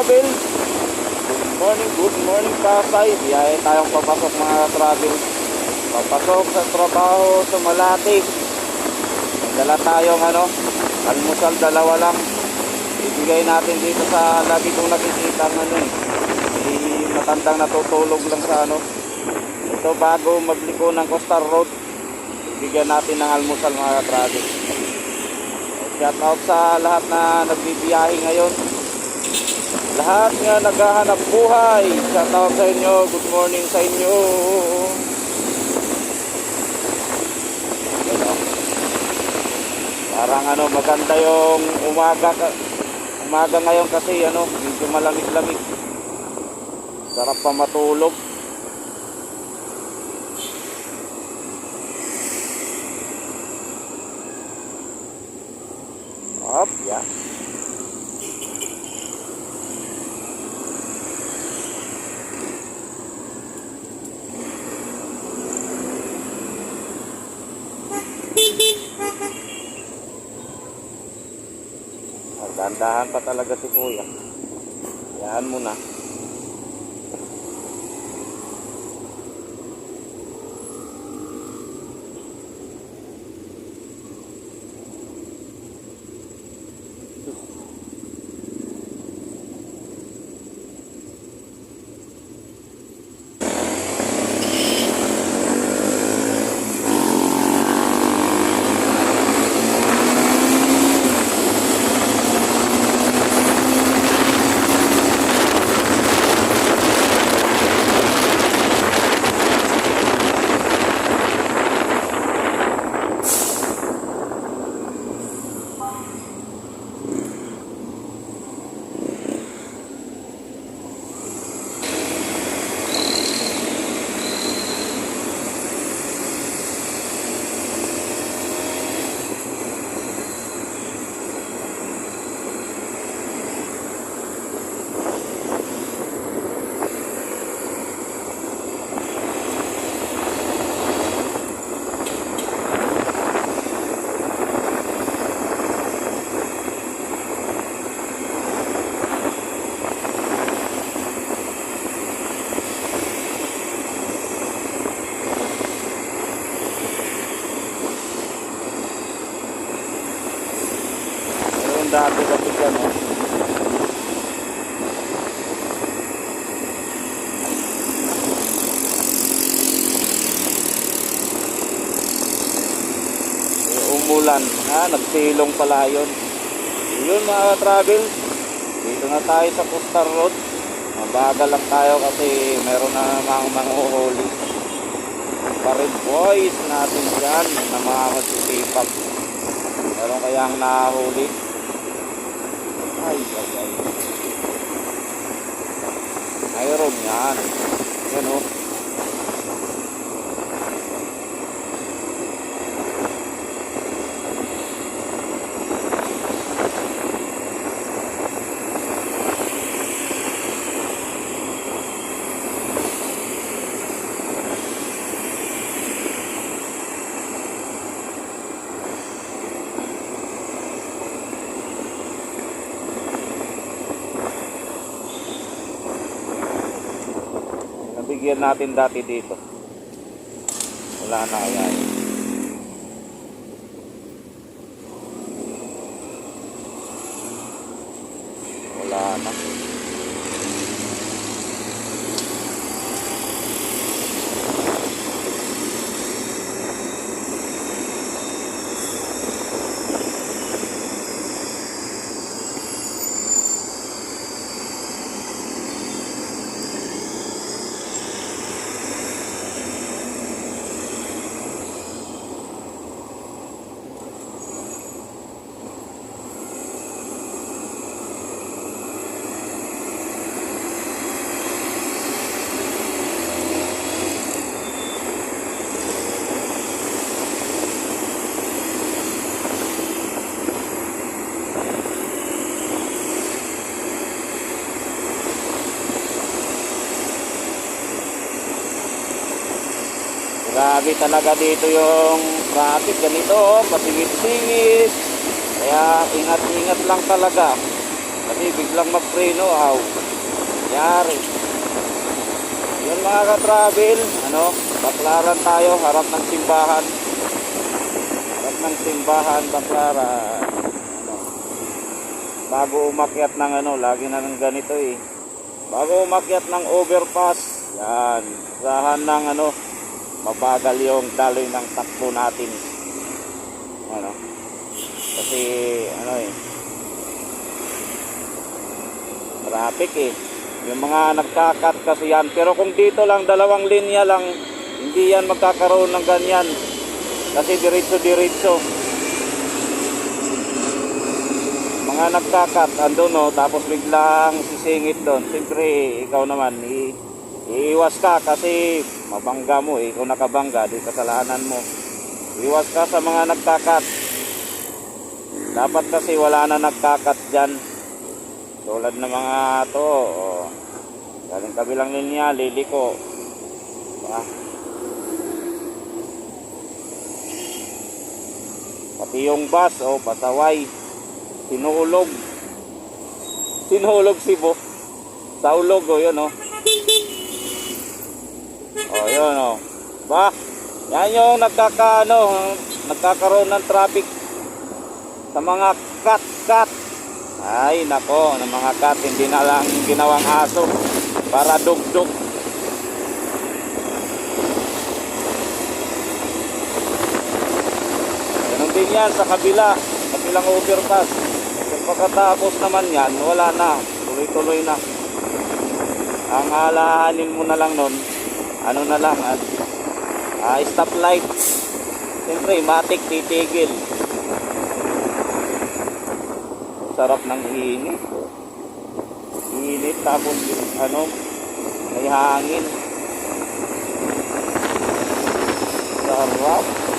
travel. Morning, good morning Pasay. Biyahe tayong papasok mga travel. Papasok sa trabaho sa Malate. Dala tayong ano, almusal dalawa lang. Ibigay natin dito sa lagi kong nakikita ng ano eh. Matandang natutulog lang sa ano. Ito bago magliko ng Coastal Road. Bigyan natin ng almusal mga travel. Shout out sa lahat na nagbibiyahe ngayon. Lahat nga naghahanap buhay. Shout out sa inyo. Good morning sa inyo. Parang ano, maganda yung umaga umaga ngayon kasi ano, medyo malamig-lamig. Sarap pa matulog. Up, yeah. Dandahan pa talaga si kuya. Yan mo na. Yung dati kasi dyan, oh. Yung umulan. Ah, nagsilong pala yun. Yun mga travel. Dito na tayo sa Coastal Road. Mabagal lang tayo kasi meron na mga manguhuli. Pa rin boys natin dyan na mga masisipag. Meron kayang nahuli. Ay, ay, ay. Mayroon yan. Yan o. Nabigyan natin dati dito. Wala na yan. Wala na. Grabe talaga dito yung traffic ganito, oh, pasigit-sigit. Kaya ingat-ingat lang talaga. Kasi biglang magpreno, aw. Yari. Yun mga ka-travel, ano, baklaran tayo, harap ng simbahan. Harap ng simbahan, baklaran. Ano, bago umakyat ng ano, lagi na ng ganito eh. Bago umakyat ng overpass, yan, usahan ng ano, mabagal yung daloy ng takbo natin. Ano, kasi ano eh, traffic eh. Yung mga nagkakat kasi yan. Pero kung dito lang, dalawang linya lang, hindi yan magkakaroon ng ganyan. Kasi diretso-diretso. Mga nagkakat, andun no, tapos biglang sisingit doon. Siyempre, ikaw naman, i iiwas ka kasi mabangga mo eh. Ikaw nakabangga, di kasalanan mo. Iwas ka sa mga nagkakat. Dapat kasi wala na nagkakat dyan. Tulad ng mga to, oh, galing kabilang linya, liliko. Diba? Pati yung bus, oh, pasaway. Sinuulog. Sinuulog si Bo. Sa ulog, oh, yun, oh. Oh, yun, oh. Ba? Yan yung nagkaka, ano, nagkakaroon ng traffic sa mga cut-cut. Ay, nako, ng mga cat, hindi na lang ginawang aso para dugdug. Ganun din yan sa kabila, kabilang overpass. Pagkatapos naman yan, wala na, tuloy-tuloy na. Ang alahanin mo na lang nun, ano na lang, at ah, stoplight. Siyempre, matik, titigil. sarap ng init. Init tapos ano, may hangin. Sarap.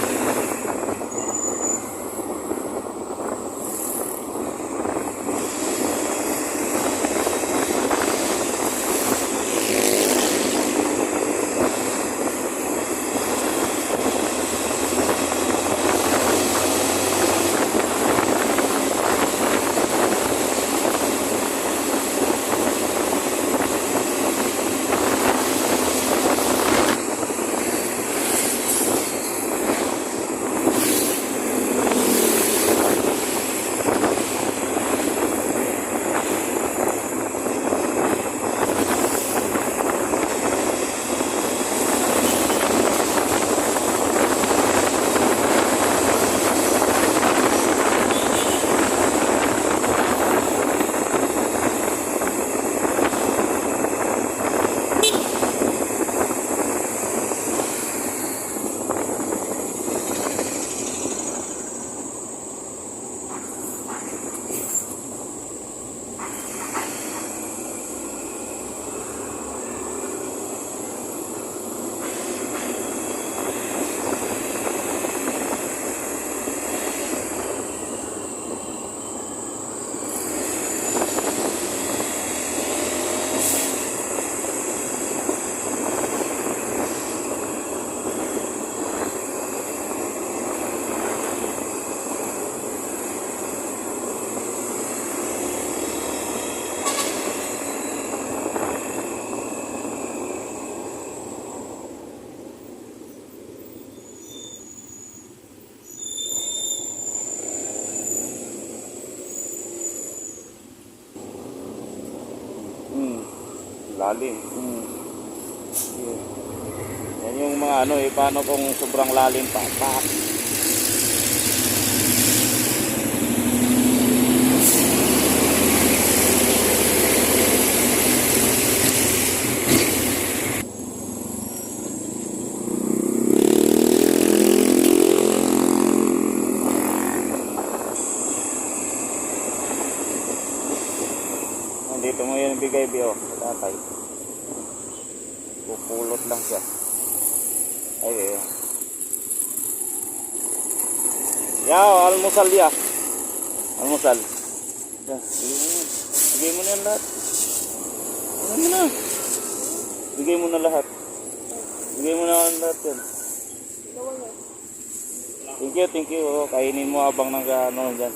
Lalim. Hmm. Yeah. Yan yung mga ano eh, paano kung sobrang lalim pa. Pak. Dito mo yun bigay biyo sa tatay. Pupulot lang siya. Ay, ayun. Yaw, almusal ya. Almusal. Bigay mo na. Yan lahat. Bigay mo na. Bigay mo na lahat. Bigay mo na lahat yan. Thank you, thank you. Oh, kainin mo habang nag ano dyan.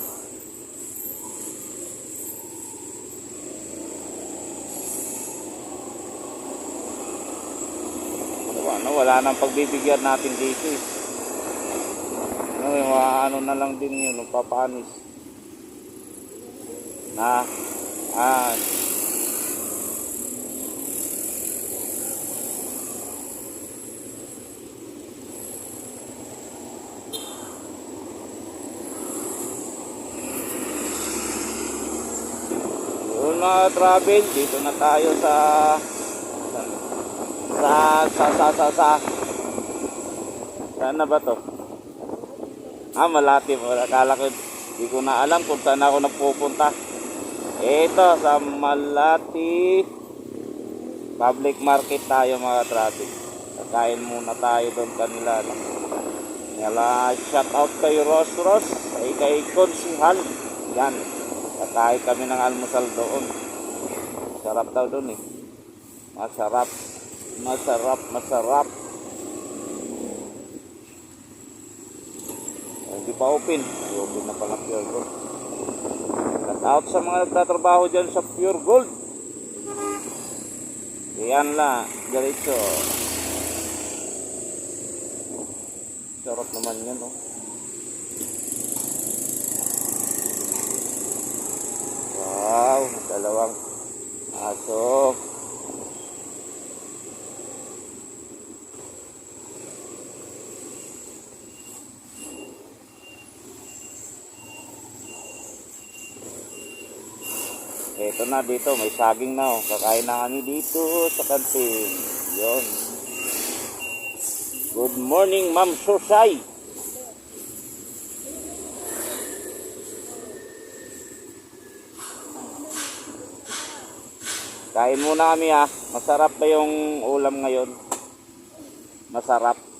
No, wala nang pagbibigyan natin dito eh. No, yung ano na lang din yun, yung papanis. Na, ah, mga travel, dito na tayo sa sa sa sa sa sa saan na ba to? Ah, Malati. Akala ko, di ko na alam kung saan ako nagpupunta. Ito, sa Malati Public Market tayo mga traffic. Kakain muna tayo doon kanila. No? Nila, shout out kay Ros Ros, kay kay Konsihal. Yan. Kakain kami ng almusal doon. Sarap daw doon eh. Masarap. Masarap, masarap. Hindi pa open. Ay, open na pala Pure Gold. Shout out sa mga nagtatrabaho dyan sa Pure Gold. Yan la, diretso. Sarap naman yan, oh. Wow, dalawang aso. Ito na dito, may saging na oh. Kakain na kami dito sa kantin. Yon. Good morning, Ma'am Susay. Kain muna kami ah. Masarap ba yung ulam ngayon? Masarap.